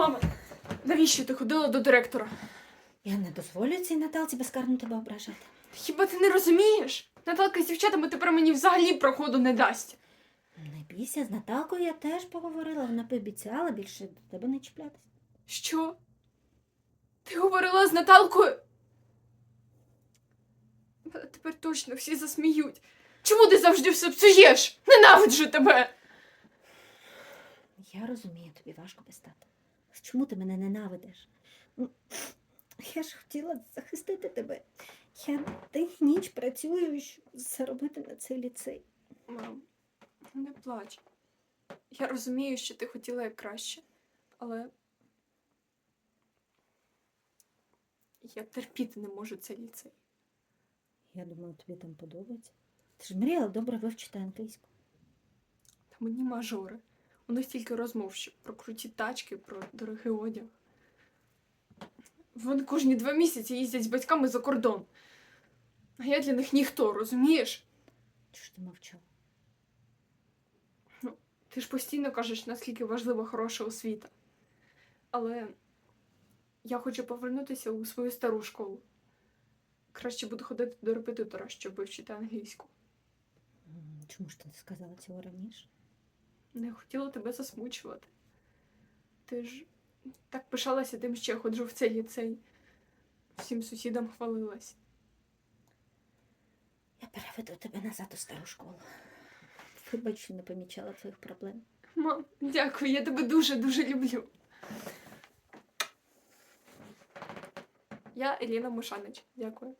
Мама, навіщо ти ходила до директора? Я не дозволю цій Наталці безкарно тебе ображати. Хіба ти не розумієш? Наталка з дівчатами тепер мені взагалі проходу не дасть. Не бійся, з Наталкою я теж поговорила, вона пообіцяла більше до тебе не чіплятися. Що? Ти говорила з Наталкою? Мене тепер точно всі засміють. Чому ти завжди все псуєш? Ненавиджу тебе! Я розумію, тобі важко без тата. Чому ти мене ненавидиш? Ну, Я ж хотіла захистити тебе. Я день ніч працюю, щоб заробити на цей ліцей. Мам, не плач. Я розумію, що ти хотіла як краще, але я терпіти не можу цей ліцей. Я думала, тобі там подобається. Ти ж мріяла добре вивчити англійську. Та мені мажори. У них тільки розмов що про круті тачки, про дорогий одяг. Вони кожні два місяці їздять з батьками за кордон. А я для них ніхто, розумієш? Чого ж ти мовчала? Ти ж постійно кажеш, наскільки важлива хороша освіта. Але я хочу повернутися у свою стару школу. Краще буду ходити до репетитора, щоб вивчити англійську. Чому ж ти не сказала цього раніше? Не хотіла тебе засмучувати. Ти ж так пишалася тим, що я ходжу в цей ліцей. Всім сусідам хвалилась. Я переведу тебе назад у стару школу. Вибач, що не помічала твоїх проблем. Мам, дякую, я тебе дуже-дуже люблю. Я Еліна Мушанич. Дякую.